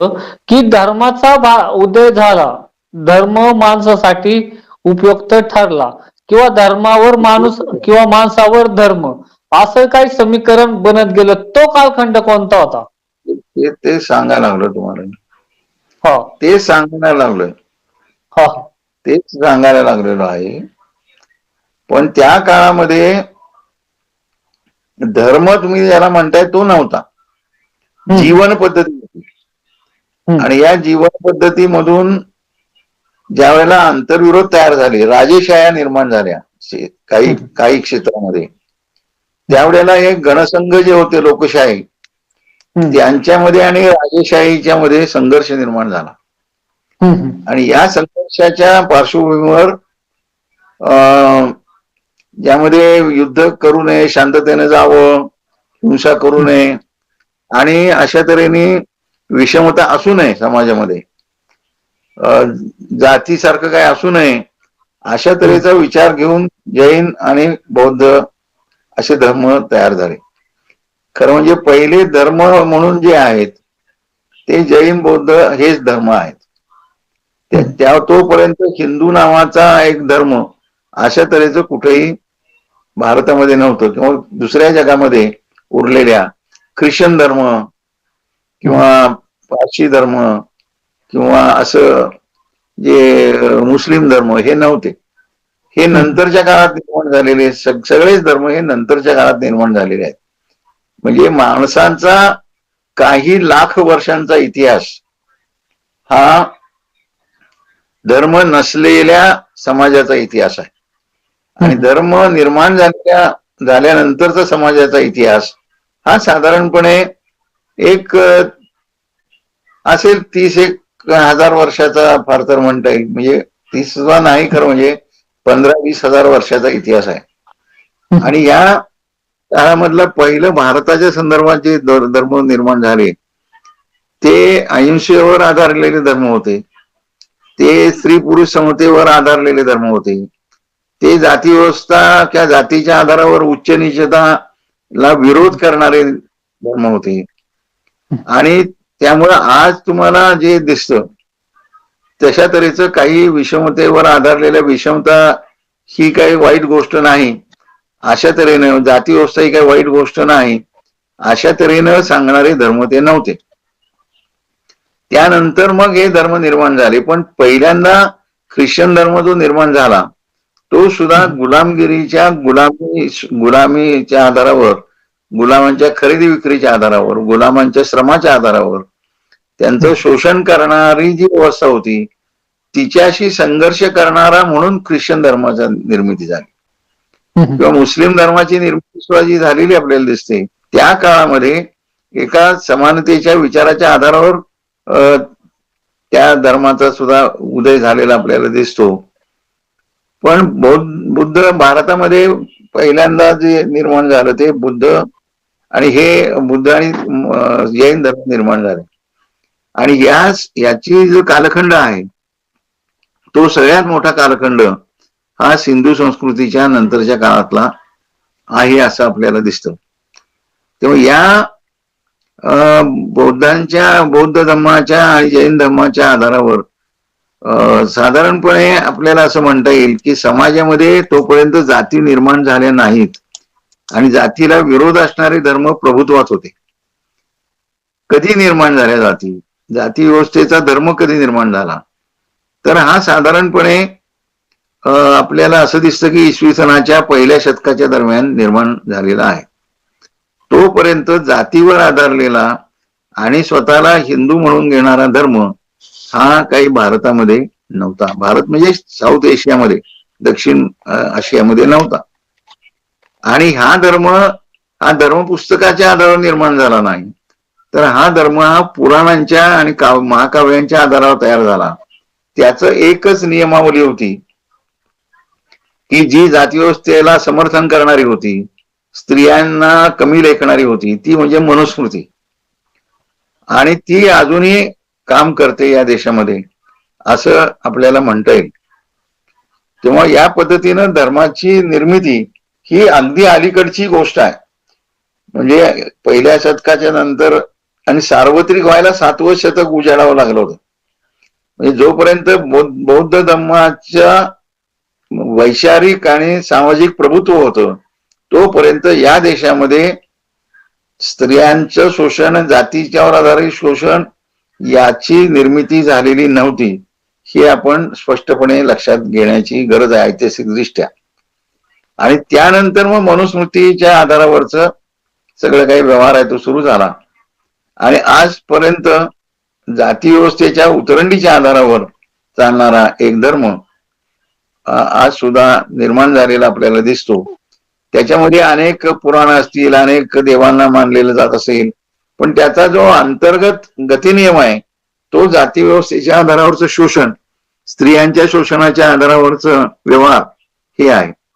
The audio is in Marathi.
की धर्माचा उदय झाला. धर्म माणसासाठी उपयुक्त ठरला. किंवा धर्मावर माणूस किंवा माणसावर धर्म. असं काही समीकरण बनत गेलं तो कालखंड कोणता होता? ते ते सांगायला लागलो तुम्हाला. हा. ते सांगायला लागलोय हा. तेच सांगायला लागलेलो आहे. पण त्या काळामध्ये धर्म तुम्ही ज्याला म्हणताय तो नव्हता. जीवन पद्धती. आणि या जीवन पद्धतीमधून ज्या वेळेला आंतरविरोध तयार झाले राजेशाया निर्माण झाल्या काही. काही क्षेत्रामध्ये त्यावेळेला हे गणसंघ जे होते लोकशाही. त्यांच्यामध्ये आणि राजेशाहीच्या मध्ये संघर्ष निर्माण झाला. आणि या संघर्षाच्या पार्श्वभूमीवर ज्यामध्ये युद्ध करू नये शांततेने जावं हिंसा करू नये आणि अशा तऱ्हेने विषमता असू नये समाजामध्ये. जातीसारखं काय असू नये अशा तऱ्हेचा विचार घेऊन जैन आणि बौद्ध असे धर्म तयार झाले. खरं म्हणजे पहिले धर्म म्हणून जे आहेत ते जैन बौद्ध हेच धर्म आहेत. त्या- त्या तोपर्यंत हिंदू नावाचा एक धर्म अशा तऱ्हेचं कुठेही भारतामध्ये नव्हतं किंवा दुसऱ्या जगामध्ये उरलेल्या ख्रिश्चन धर्म किंवा पारशी धर्म किंवा असं जे मुस्लिम धर्म हे नव्हते. हे नंतरच्या काळात निर्माण झालेले सग- सगळेच धर्म हे नंतरच्या काळात निर्माण झालेले आहेत. म्हणजे माणसांचा काही लाख वर्षांचा इतिहास हा धर्म नसलेल्या समाजाचा इतिहास आहे. आणि. धर्म निर्माण झालेल्या झाल्यानंतरचा समाजाचा इतिहास हा साधारणपणे एक असेल तीस एक हजार वर्षाचा फार तर म्हणता येईल. म्हणजे तीस सुद्धा नाही खरं म्हणजे पंधरा वीस हजार वर्षाचा इतिहास आहे. आणि या काळामधलं पहिलं भारताच्या संदर्भात जे धर्म निर्माण झाले ते अहिंसेवर आधारलेले धर्म होते. ते स्त्री पुरुष समतेवर आधारलेले धर्म होते. ते जाती व्यवस्था किंवा जातीच्या आधारावर उच्च ला विरोध करणारे धर्म होते. आणि त्यामुळे आज तुम्हाला जे दिसतं तशा तऱ्हेचं काही विषमतेवर आधारलेल्या विषमता ही काही वाईट गोष्ट नाही. अशा तऱ्हेनं जाती व्यवस्था ही काही वाईट गोष्ट नाही. अशा तऱ्हेनं सांगणारे धर्म ते नव्हते. त्यानंतर मग हे धर्म निर्माण झाले. पण पहिल्यांदा ख्रिश्चन धर्म जो निर्माण झाला तो सुद्धा गुलामगिरीच्या गुलामी गुलामीच्या आधारावर गुलामांच्या खरेदी विक्रीच्या आधारावर गुलामांच्या श्रमाच्या आधारावर त्यांचं शोषण करणारी जी व्यवस्था होती तिच्याशी संघर्ष करणारा म्हणून ख्रिश्चन धर्माचा निर्मिती झाली. किंवा मुस्लिम धर्माची निर्मिती सुद्धा जी झालेली आपल्याला दिसते त्या काळामध्ये एका समानतेच्या विचाराच्या आधारावर त्या धर्माचा सुद्धा उदय झालेला आपल्याला दिसतो. पण बौद्ध बुद्ध भारतामध्ये पहिल्यांदा जे निर्माण झालं ते बुद्ध आणि हे बुद्ध आणि जैन धर्म निर्माण झाले. आणि याच याची जो कालखंड आहे तो सगळ्यात मोठा कालखंड हा सिंधू संस्कृतीच्या नंतरच्या काळातला आहे असं आपल्याला दिसतं. तेव्हा या बौद्धांच्या बौद्ध धर्माच्या आणि जैन धर्माच्या आधारावर अं, साधारणपणे आपल्याला असं म्हणता येईल की समाजामध्ये तोपर्यंत जाती निर्माण झाल्या नाहीत. आणि जातीला विरोध असणारे धर्म प्रभुत्वात होते. कधी निर्माण झाल्या जाती? जाती व्यवस्थेचा धर्म कधी निर्माण झाला? तर हा साधारणपणे आपल्याला असं दिसतं की इसवी सनाच्या पहिल्या शतकाच्या दरम्यान निर्माण झालेला आहे. तोपर्यंत जातीवर आधारलेला आणि स्वतःला हिंदू म्हणून घेणारा धर्म हा काही भारतामध्ये नव्हता. भारत म्हणजे साऊथ एशियामध्ये दक्षिण आशियामध्ये नव्हता. आणि हा धर्म हा धर्म पुस्तकाच्या आधारावर निर्माण झाला नाही. तर हा धर्म हा पुराणांच्या आणि काव महाकाव्यांच्या आधारावर तयार झाला. त्याचं एकच नियमावली होती. की जी जातीव्यवस्थेला समर्थन करणारी होती स्त्रियांना कमी लेखणारी होती ती म्हणजे मनुस्मृती. आणि ती अजूनही काम करते या देशामध्ये असं आपल्याला म्हणता येईल. तेव्हा या पद्धतीनं धर्माची निर्मिती ही अगदी अलीकडची गोष्ट आहे. म्हणजे पहिल्या शतकाच्या नंतर आणि सार्वत्रिक व्हायला सातवं शतक उजाडावं लागलं होतं. म्हणजे जोपर्यंत बौद्ध धर्माच्या वैचारिक आणि सामाजिक प्रभुत्व होतं तोपर्यंत या देशामध्ये स्त्रियांचं शोषण जातीच्यावर आधारित शोषण याची निर्मिती झालेली नव्हती हे आपण स्पष्टपणे लक्षात घेण्याची गरज आहे ऐतिहासिक दृष्ट्या आणि त्यानंतर मग मनुस्मृतीच्या आधारावरच सगळं काही व्यवहार आहे तो सुरू झाला. आणि आजपर्यंत जाती व्यवस्थेच्या उतरंडीच्या आधारावर चालणारा एक धर्म आज सुद्धा निर्माण झालेला आपल्याला दिसतो. त्याच्यामध्ये अनेक पुराण असतील अनेक देवांना मानलेलं जात असेल पण त्याचा जो अंतर्गत गतिनियम आहे तो जाती व्यवस्थेच्या आधारावरचं शोषण स्त्रियांच्या शोषणाच्या आधारावरचं व्यवहार हे आहे.